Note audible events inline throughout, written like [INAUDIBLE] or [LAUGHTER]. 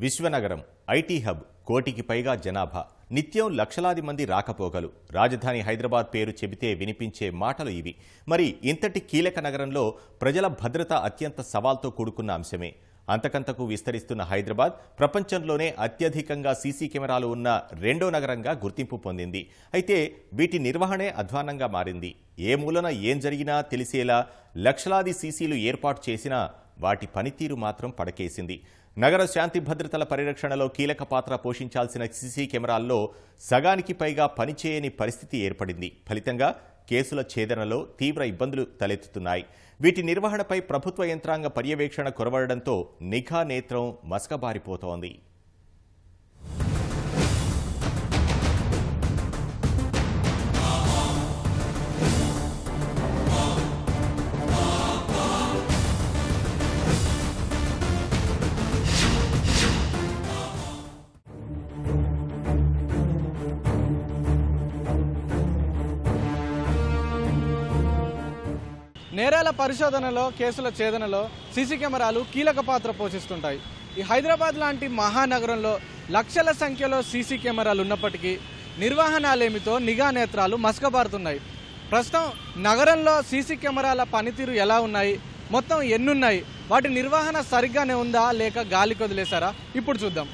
విశ్వనగరం IT hub కోటికి పైగా జనాభా. నిత్యం లక్షలాది మంది రాకపోకలు. రాజధాని హైదరాబాద్ పేరు చెబితే వినిపించే మాటలు ఇవి. మరి ఇంతటి కీలక నగరంలో ప్రజల భద్రత అత్యంత సవాల్తో కూడుకున్న అంశమే. అంతకంతకు విస్తరిస్తున్న హైదరాబాద్ ప్రపంచంలోనే అత్యధికంగా సీసీ కెమెరాలు ఉన్న రెండో నగరంగా గుర్తింపు పొందింది. అయితే వీటి నిర్వహణే అధ్వానంగా మారింది. ఏ మూలన ఏం జరిగినా తెలిసేలా లక్షలాది సీసీలు ఏర్పాటు చేసినా వాటి పనితీరు మాత్రం పడకేసింది. నగర శాంతి భద్రతల పరిరక్షణలో కీలక పాత్ర పోషించాల్సిన సీసీ కెమెరాల్లో సగానికి పైగా పనిచేయని పరిస్థితి ఏర్పడింది. ఫలితంగా కేసుల ఛేదనలో తీవ్ర ఇబ్బందులు తలెత్తుతున్నాయి. వీటి నిర్వహణపై ప్రభుత్వ యంత్రాంగ పర్యవేక్షణ కొరవడంతో నిఘా నేత్రం మసకబారిపోతోంది. నేరాల పరిశోధనలో కేసుల ఛేదనలో సీసీ కెమెరాలు కీలక పాత్ర పోషిస్తుంటాయి. ఈ హైదరాబాద్ లాంటి మహానగరంలో లక్షల సంఖ్యలో సీసీ కెమెరాలు ఉన్నప్పటికీ నిర్వహణాలేమితో నిఘా నేత్రాలు మసకబారుతున్నాయి. ప్రస్తుతం నగరంలో సీసీ కెమెరాల పనితీరు ఎలా ఉన్నాయి? మొత్తం ఎన్నున్నాయి? వాటి నిర్వహణ సరిగ్గానే ఉందా? లేక గాలి కొదిలేశారా? ఇప్పుడు చూద్దాం.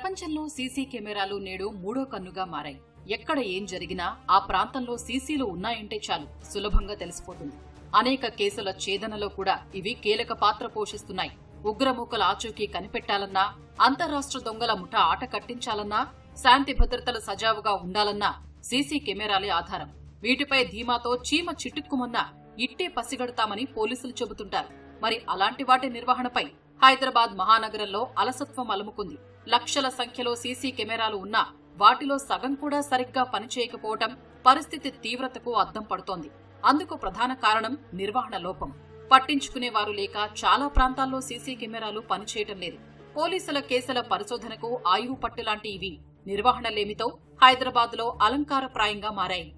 ప్రపంచంలో సీసీ కెమెరాలు నేడు మూడో కన్నుగా మారాయి. ఎక్కడ ఏం జరిగినా ఆ ప్రాంతంలో సీసీలు ఉన్నాయంటే చాలు సులభంగా తెలిసిపోతుంది. అనేక కేసుల ఛేదనలో కూడా ఇవి కీలక పాత్ర పోషిస్తున్నాయి. ఉగ్రమూకల ఆచూకీ కనిపెట్టాలన్నా అంతరాష్ట్ర దొంగల ముఠ ఆట కట్టించాలన్నా శాంతి భద్రతలు సజావుగా ఉండాలన్నా సీసీ కెమెరాలే ఆధారం. వీటిపై ధీమాతో చీమ చిటుక్కుమన్నా ఇట్టే పసిగడతామని పోలీసులు చెబుతుంటారు. మరి అలాంటి వాటి నిర్వహణపై హైదరాబాద్ మహానగరంలో అలసత్వం అలుముకుంది. లక్షల సంఖ్యలో సీసీ కెమెరాలు ఉన్నా వాటిలో సగం కూడా సరిగ్గా పనిచేయకపోవటం పరిస్థితి తీవ్రతకు అద్దం పడుతోంది. అందుకు ప్రధాన కారణం నిర్వహణ లోపం. పట్టించుకునేవారు లేక చాలా ప్రాంతాల్లో సీసీ కెమెరాలు పనిచేయటం లేదు. పోలీసుల కేసుల పరిశోధనకు ఆయువు పట్టు లాంటి ఇవి నిర్వహణలేమితో హైదరాబాద్లో అలంకారప్రాయంగా మారాయి.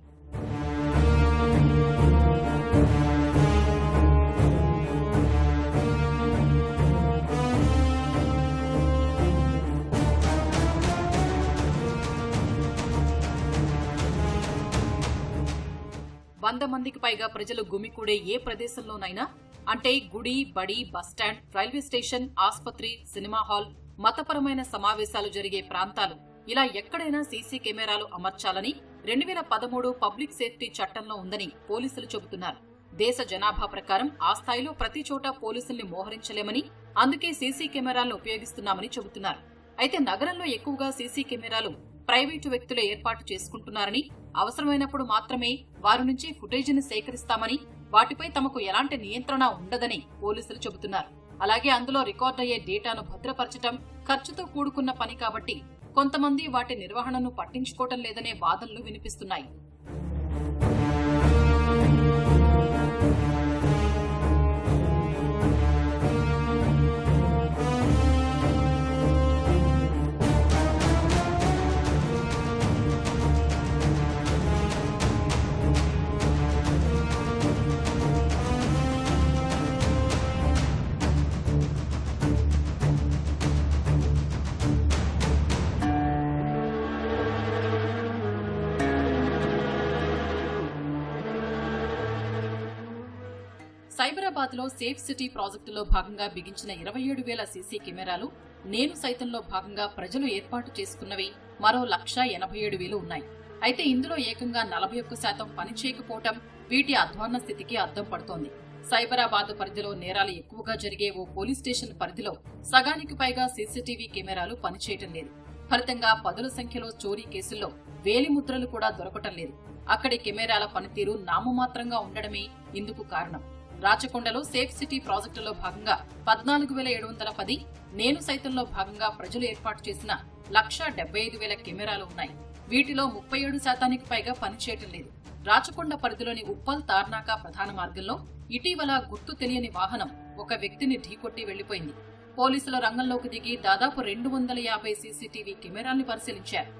వంద మందికి పైగా ప్రజలు గుమికూడే ఏ ప్రదేశంలోనైనా అంటే గుడి బడి బస్టాండ్ రైల్వే స్టేషన్ ఆస్పత్రి సినిమా హాల్ మతపరమైన సమావేశాలు జరిగే ప్రాంతాలు ఇలా ఎక్కడైనా సీసీ కెమెరాలు అమర్చాలని రెండు వేల పదమూడు పబ్లిక్ సేఫ్టీ చట్టంలో ఉందని పోలీసులు చెబుతున్నారు. దేశ జనాభా ప్రకారం ఆ స్థాయిలో ప్రతి చోట పోలీసుల్ని మోహరించలేమని అందుకే సీసీ కెమెరాలను ఉపయోగిస్తున్నామని చెబుతున్నారు. అయితే నగరంలో ఎక్కువగా సీసీ కెమెరాలు ప్రైవేటు వ్యక్తులే ఏర్పాటు చేసుకుంటున్నారని అవసరమైనప్పుడు మాత్రమే వారి నుంచి ఫుటేజీని సేకరిస్తామని వాటిపై తమకు ఎలాంటి నియంత్రణ ఉండదని పోలీసులు చెబుతున్నారు. అలాగే అందులో రికార్డ్ అయ్యే డేటాను భద్రపరచటం ఖర్చుతో కూడుకున్న పని కాబట్టి కొంతమంది వాటి నిర్వహణను పట్టించుకోవటం లేదనే వాదనలు వినిపిస్తున్నాయి. సైబరాబాద్లో సేఫ్ సిటీ ప్రాజెక్టులో భాగంగా బిగించిన ఇరవై ఏడు వేల సీసీ కెమెరాలు నేను సైతంలో భాగంగా ప్రజలు ఏర్పాటు చేసుకున్నవి మరో లక్ష ఎనభై ఏడు వేలు ఉన్నాయి. అయితే ఇందులో ఏకంగా నలభై ఒక్క శాతం పనిచేయకపోవటం వీటి అధ్వాన్న స్థితికి అద్దం పడుతోంది. సైబరాబాద్ పరిధిలో నేరాలు ఎక్కువగా జరిగే ఓ పోలీస్ స్టేషన్ పరిధిలో సగానికి పైగా సీసీటీవీ కెమెరాలు పనిచేయటం లేదు. ఫలితంగా పదుల సంఖ్యలో చోరీ కేసుల్లో వేలి ముద్రలు కూడా దొరకటం లేదు. అక్కడి కెమెరాల పనితీరు నామమాత్రంగా ఉండడమే ఇందుకు కారణం. రాచకొండలో సేఫ్ సిటీ ప్రాజెక్టులో భాగంగా పద్నాలుగు వేల ఏడు వందల పది నేను సైతంలో భాగంగా ప్రజలు ఏర్పాటు చేసిన లక్ష డెబ్బై ఐదు వేల కెమెరాలు ఉన్నాయి. వీటిలో ముప్పై ఏడు శాతానికి పైగా పనిచేయటం లేదు. రాచకొండ పరిధిలోని ఉప్పల్ తార్నాక ప్రధాన మార్గంలో ఇటీవల గుర్తు తెలియని వాహనం ఒక వ్యక్తిని ఢీకొట్టి వెళ్ళిపోయింది పోలీసుల రంగంలోకి దిగి దాదాపు రెండు వందల యాభై సీసీటీవీ కెమెరాల్ని పరిశీలించారు.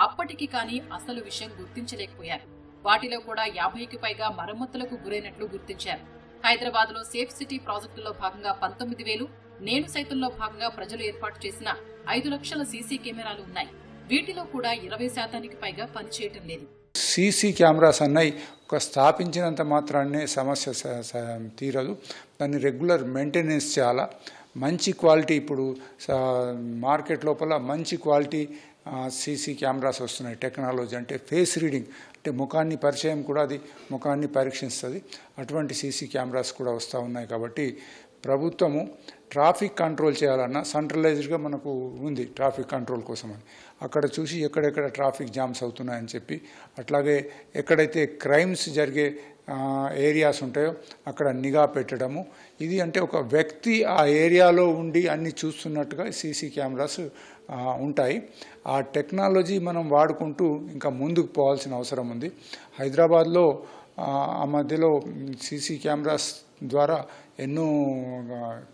అప్పటికి కానీ అసలు విషయం గుర్తించలేకపోయారు. వాటిలో కూడా యాభైకి పైగా మరమ్మతులకు గురైనట్లు గుర్తించారు. హైదరాబాద్లో సేఫ్ సిటీ ప్రాజెక్టులో భాగంగా పంతొమ్మిది వేలు నేను సైతంలో భాగంగా ప్రజలు ఏర్పాటు చేసిన ఐదు లక్షల సీసీ కెమెరాలు ఉన్నాయి. వీటిలో కూడా ఇరవై శాతానికి పైగా పనిచేయటం లేదు. సీసీ కెమెరాస్ అన్నవి ఒక స్థాపించినంత మాత్రాన్నే సమస్య స- స- తీరదు. దాన్ని రెగ్యులర్ మెయింటెనెన్స్ చేయాలా? మంచి క్వాలిటీ ఇప్పుడు మార్కెట్ లోపల మంచి క్వాలిటీ సీసీ కెమెరాస్ వస్తున్నాయి టెక్నాలజీ అంటే ఫేస్ రీడింగ్ అంటే ముఖాన్ని పరిచయం కూడా అది ముఖాన్ని పరీక్షిస్తుంది. అటువంటి సీసీ కెమెరాస్ కూడా వస్తూ ఉన్నాయి కాబట్టి ప్రభుత్వము ట్రాఫిక్ కంట్రోల్ చేయాలన్నా సెంట్రలైజ్డ్గా మనకు ఉంది ట్రాఫిక్ కంట్రోల్ కోసం అని అక్కడ చూసి ఎక్కడెక్కడ ట్రాఫిక్ జామ్స్ అవుతున్నాయని చెప్పి అట్లాగే ఎక్కడైతే క్రైమ్స్ జరిగే ఏరియాస్ ఉంటాయో అక్కడ నిఘా పెట్టడము. ఇది అంటే ఒక వ్యక్తి ఆ ఏరియాలో ఉండి అన్ని చూస్తున్నట్టుగా సీసీ కెమెరాస్ ఉంటాయి. ఆ టెక్నాలజీ మనం వాడుకుంటూ ఇంకా ముందుకు పోవాల్సిన అవసరం ఉంది. హైదరాబాద్లో ఆ, మధ్యలో సీసీ కెమెరాస్ ద్వారా ఎన్నో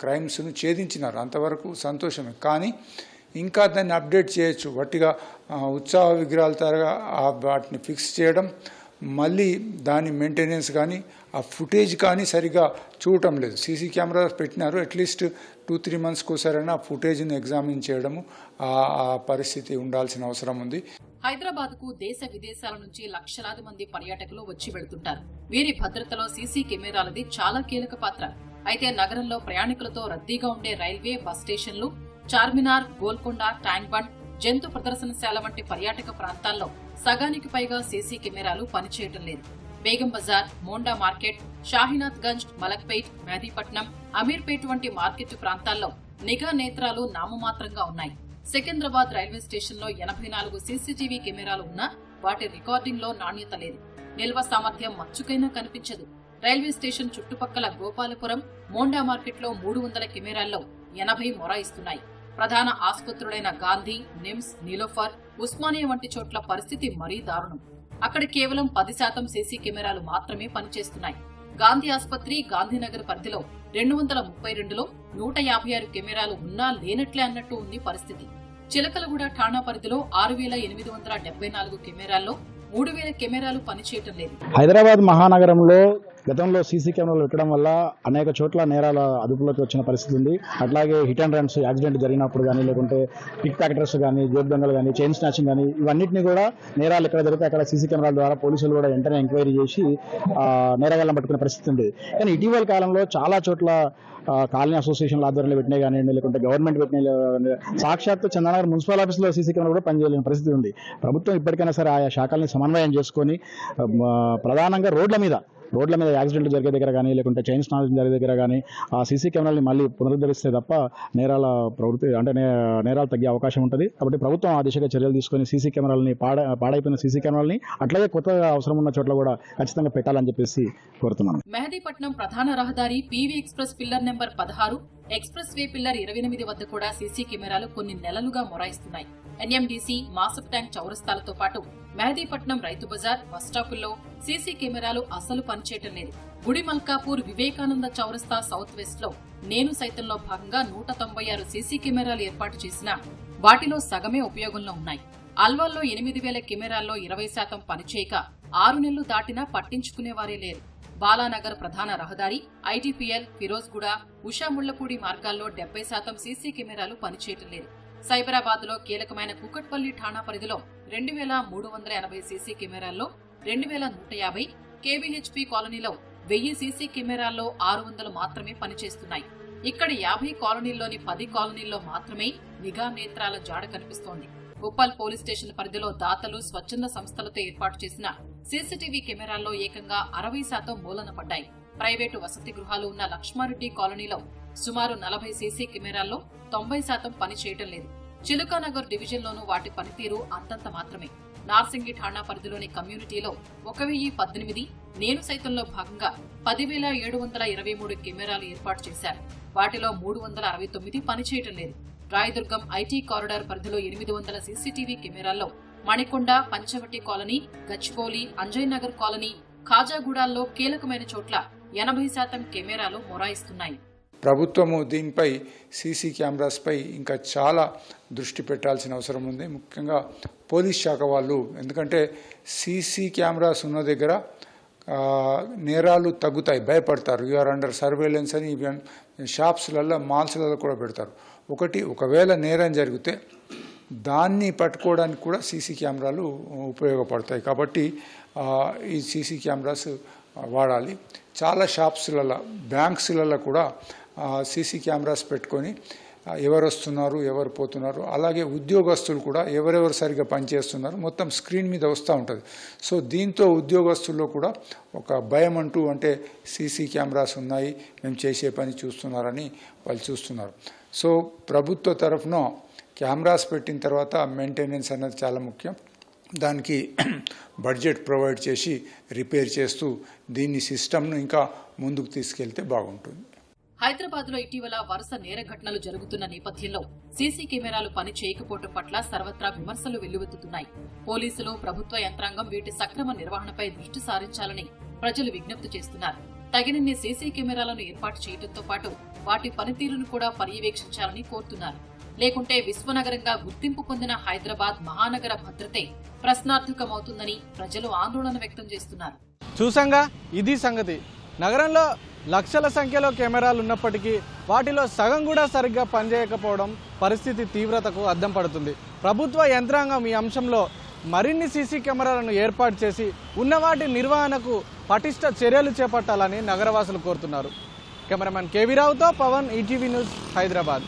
క్రైమ్స్ను ఛేదించినారు. అంతవరకు సంతోషమే. కానీ ఇంకా దాన్ని అప్డేట్ చేయొచ్చు. వట్టిగా ఉత్సాహ విగ్రహాల తరగా వాటిని ఫిక్స్ చేయడం మళ్ళీ దాని మెయింటెనెన్స్ కానీ ఆ ఫుటేజ్ కానీ సరిగా చూడటం లేదు. సీసీ కెమెరాస్ పెట్టినారు. అట్లీస్ట్ టూ త్రీ మంత్స్కి ఒకసారైనా ఆ ఫుటేజ్ని ఎగ్జామిన్ చేయడము ఆ ఆ పరిస్థితి ఉండాల్సిన అవసరం ఉంది. హైదరాబాద్కు దేశ విదేశాల నుంచి లక్షలాది మంది పర్యాటకులు వచ్చి వెళుతుంటారు. వీరి భద్రతలో సీసీ కెమెరాలది చాలా కీలక పాత్ర. అయితే నగరంలో ప్రయాణికులతో రద్దీగా ఉండే రైల్వే బస్ స్టేషన్లు చార్మినార్ గోల్కొండ ట్యాంక్ బండ్ జంతు ప్రదర్శనశాల వంటి పర్యాటక ప్రాంతాల్లో సగానికి పైగా సీసీ కెమెరాలు పనిచేయటం లేదు. బేగం బజార్ మోండా మార్కెట్ షాహినాథ్ గంజ్ మలక్పేట్ మెహదీపట్నం అమీర్పేట్ వంటి మార్కెట్ ప్రాంతాల్లో నిఘా నేత్రాలు నామమాత్రంగా ఉన్నాయి. సికింద్రాబాద్ రైల్వే స్టేషన్లో ఎనభై నాలుగు సీసీటీవీ కెమెరాలు ఉన్నా వాటి రికార్డింగ్లో నాణ్యత లేదు. నిల్వ సామర్థ్యం మచ్చుకైనా కనిపించదు. రైల్వే స్టేషన్ చుట్టుపక్కల గోపాలపురం మోండా మార్కెట్లో మూడు వందల కెమెరాల్లో ఎనభై మొరాయిస్తున్నాయి ప్రధాన ఆసుపత్రులైన గాంధీ నిమ్స్ నీలోఫర్ ఉస్మానియా వంటి చోట్ల పరిస్థితి మరీ దారుణం. అక్కడ కేవలం పది శాతం సీసీ కెమెరాలు మాత్రమే పనిచేస్తున్నాయి. గాంధీ ఆసుపత్రి గాంధీనగర్ పరిధిలో రెండు వందల ముప్పై రెండులో నూట యాభై ఆరు కెమెరాలు ఉన్నా లేనట్లే అన్నట్టు ఉంది పరిస్థితి. చిలకలగూడ ఠాణా పరిధిలో ఆరు వేల ఎనిమిది వందల డెబ్బై నాలుగు కెమెరాల్లో మూడు వేల కెమెరాలు పనిచేయటం లేదు. హైదరాబాద్ మహానగరంలో గతంలో సీసీ కెమెరాలు పెట్టడం వల్ల అనేక చోట్ల నేరాల అదుపులోకి వచ్చిన పరిస్థితి ఉంది. అట్లాగే హిట్ అండ్ రన్స్ యాక్సిడెంట్ జరిగినప్పుడు కానీ లేకుంటే పిక్ ప్యాకెటర్స్ కానీ జేబు దొంగలు కానీ చైన్ స్నాచింగ్ కానీ ఇవన్నింటినీ కూడా నేరాలు ఎక్కడ జరిగితే అక్కడ సీసీ కెమెరాల ద్వారా పోలీసులు కూడా వెంటనే ఎంక్వైరీ చేసి ఆ, నేరగాళ్ళని పట్టుకునే పరిస్థితి ఉంది. కానీ ఇటీవల కాలంలో చాలా చోట్ల కాలనీ అసోసియేషన్ల ఆధ్వర్యంలో పెట్టినాయి కానివ్వండి లేకుంటే గవర్నమెంట్ పెట్టిన సాక్షాత్ చందనగర్ మున్సిపల్ ఆఫీస్లో సీసీ కెమెరా కూడా పనిచేయలేని పరిస్థితి ఉంది. ప్రభుత్వం ఇప్పటికైనా సరే ఆయా శాఖల్ని సమన్వయం చేసుకొని ప్రధానంగా రోడ్ల మీద రోడ్ల మీద యాక్సిడెంట్లు జరిగే దగ్గర కానీ లేకుంటే చైన్ స్నాచింగ్ జరిగే దగ్గర కానీ ఆ సీసీ కెమెరాల్ని మళ్ళీ పునరుద్ధరిస్తే తప్ప నేరాల ప్రవృత్తి అంటే నే- నేరాలు తగ్గే అవకాశం ఉంటుంది. కాబట్టి ప్రభుత్వం ఆ దిశగా చర్యలు తీసుకొని సీసీ కెమెరాలని పాడ పాడైపోయిన సీసీ కెమెరాలని అట్లాగే కొత్తగా అవసరం ఉన్న చోట్ల కూడా ఖచ్చితంగా పెట్టాలని చెప్పేసి కోరుతున్నాను. మెహదీపట్నం ప్రధాన రహదారి పీవీ ఎక్స్ప్రెస్ పిల్లర్ నెంబర్ పదహారు. ఎక్స్ప్రెస్ వే పిల్లర్ ఇరవై ఎనిమిది వద్ద కూడా సీసీ కెమెరాలు కొన్ని నెలలుగా మొరాయిస్తున్నాయి. ఎన్ఎండీసీ మాసప్ ట్యాంక్ చౌరస్తాలతో పాటు మెహదీపట్నం రైతు బజార్ బస్టాపుల్లో సీసీ కెమెరాలు అసలు పనిచేయటం లేదు. గుడి మల్కాపూర్ వివేకానంద చౌరస్తా సౌత్ వెస్ట్లో నేను సైతంలో భాగంగా నూట తొంభై ఆరు సీసీ కెమెరాలు ఏర్పాటు చేసినా వాటిలో సగమే ఉపయోగంలో ఉన్నాయి. అల్వాల్లో ఎనిమిది వేల కెమెరాల్లో ఇరవై శాతం పనిచేయక ఆరు నెలలు దాటినా పట్టించుకునేవారే లేరు. బాలానగర్ ప్రధాన రహదారి ఐటీపీఎల్ ఫిరోజ్గూడ ఉషా ముళ్ళపూడి మార్గాల్లో డెబ్బై శాతం సీసీ కెమెరాలు పనిచేయటం లేదు. సైబరాబాద్లో కీలకమైన కుకట్పల్లి ఠాణా పరిధిలో రెండు వేల మూడు వందల ఎనభై సీసీ కెమెరాల్లో రెండు వేల నూట యాభై కేవీహెచ్పి కాలనీలో వెయ్యి సీసీ కెమెరాల్లో ఆరు వందలు మాత్రమే పనిచేస్తున్నాయి. ఇక్కడ యాభై కాలనీల్లోని పది కాలనీల్లో మాత్రమే నిఘా నేత్రాల జాడ కనిపిస్తోంది. ఉప్పల్ పోలీస్ స్టేషన్ పరిధిలో దాతలు స్వచ్ఛంద సంస్థలతో ఏర్పాటు చేసిన సీసీటీవీ కెమెరాల్లో ఏకంగా అరవై శాతం మూలన పడ్డాయి. ప్రైవేటు వసతి గృహాలు ఉన్న లక్ష్మారెడ్డి కాలనీలో సుమారు నలభై సీసీ కెమెరాల్లో తొంభై శాతం పనిచేయటం లేదు. చిలుకానగర్ డివిజన్లోనూ వాటి పనితీరు అంతంత మాత్రమే. నార్సింగి ఠాణా పరిధిలోని కమ్యూనిటీలో ఒక వెయ్యి పద్దెనిమిది నేను సైతంలో భాగంగా పదివేల ఏడు వందల ఇరవై మూడు కెమెరాలు ఏర్పాటు చేశారు. వాటిలో మూడు వందల అరవై తొమ్మిది పనిచేయటం లేదు. రాయదుర్గం ఐటీ కారిడార్ పరిధిలో ఎనిమిది వందల సీసీటీవీ కెమెరాల్లో మణికొండ పంచవటి కాలనీ గచ్చిపోలి అంజయ్ నగర్ కాలనీ ఖాజాగూడాల్లో కీలకమైన చోట్ల ఎనభై శాతం కెమెరాలు మొరాయిస్తున్నాయి. ప్రభుత్వము దీనిపై సీసీ కెమెరాస్పై ఇంకా చాలా దృష్టి పెట్టాల్సిన అవసరం ఉంది. ముఖ్యంగా పోలీస్ శాఖ వాళ్ళు. ఎందుకంటే సీసీ కెమెరాస్ ఉన్న దగ్గర నేరాలు తగ్గుతాయి భయపడతారు. యూఆర్ అండర్ సర్వేలెన్స్ అని షాప్స్లలో మాల్స్లలో కూడా పెడతారు. ఒకటి ఒకవేళ నేరం జరిగితే దాన్ని పట్టుకోవడానికి కూడా సీసీ కెమెరాలు ఉపయోగపడతాయి. కాబట్టి ఈ సీసీ కెమెరాస్ వాడాలి. చాలా షాప్స్లలో బ్యాంక్స్లలో కూడా సీసీ కెమెరాస్ పెట్టుకొని ఎవరు వస్తున్నారు ఎవరు పోతున్నారు అలాగే ఉద్యోగస్తులు కూడా ఎవరెవరు సరిగ్గా పనిచేస్తున్నారు మొత్తం స్క్రీన్ మీద వస్తూ ఉంటుంది. సో దీంతో ఉద్యోగస్తుల్లో కూడా ఒక భయం అంటూ అంటే సీసీ కెమెరాస్ ఉన్నాయి మేము చేసే పని చూస్తున్నారని వాళ్ళు చూస్తున్నారు. సో ప్రభుత్వ తరఫున కెమెరాస్ పెట్టిన తర్వాత మెయింటెనెన్స్ అనేది చాలా ముఖ్యం. దానికి [CLEARS THROAT] బడ్జెట్ ప్రొవైడ్ చేసి రిపేర్ చేస్తూ దీన్ని సిస్టమ్ను ఇంకా ముందుకు తీసుకెళ్తే బాగుంటుంది. హైదరాబాద్లో ఇటీవల వరుస నేర ఘటనలు జరుగుతున్న నేపథ్యంలో సీసీ కెమెరాలు పని చేయకపోవటం పట్ల సర్వత్రా విమర్శలు వెల్లువెత్తుతున్నాయి. పోలీసులు ప్రభుత్వ యంత్రాంగం వీటి సక్రమ నిర్వహణపై దృష్టి సారించాలని ప్రజలు విజ్ఞప్తి చేస్తున్నారు. తగినన్ని సీసీ కెమెరాలను ఏర్పాటు చేయడంతో పాటు వాటి పనితీరును కూడా పర్యవేక్షించాలని కోరుతున్నారు. లేకుంటే విశ్వనగరంగా గుర్తింపు పొందిన హైదరాబాద్ మహానగర భద్రతే ప్రశ్నార్థకమవుతుందని ప్రజలు ఆందోళన వ్యక్తం చేస్తున్నారు. చూసంగా ఇది సంగతి. నగరంలో లక్షల సంఖ్యలో కెమెరాలు ఉన్నప్పటికీ వాటిలో సగం కూడా సరిగ్గా పనిచేయకపోవడం పరిస్థితి తీవ్రతకు అద్దం పడుతుంది. ప్రభుత్వ యంత్రాంగం ఈ అంశంలో మరిన్ని సీసీ కెమెరాలను ఏర్పాటు చేసి ఉన్న వాటి నిర్వహణకు పటిష్ట చర్యలు చేపట్టాలని నగరవాసులు కోరుతున్నారు. కెమెరామెన్ కేవీ రావుతో పవన్ ఈటీవీ న్యూస్ హైదరాబాద్.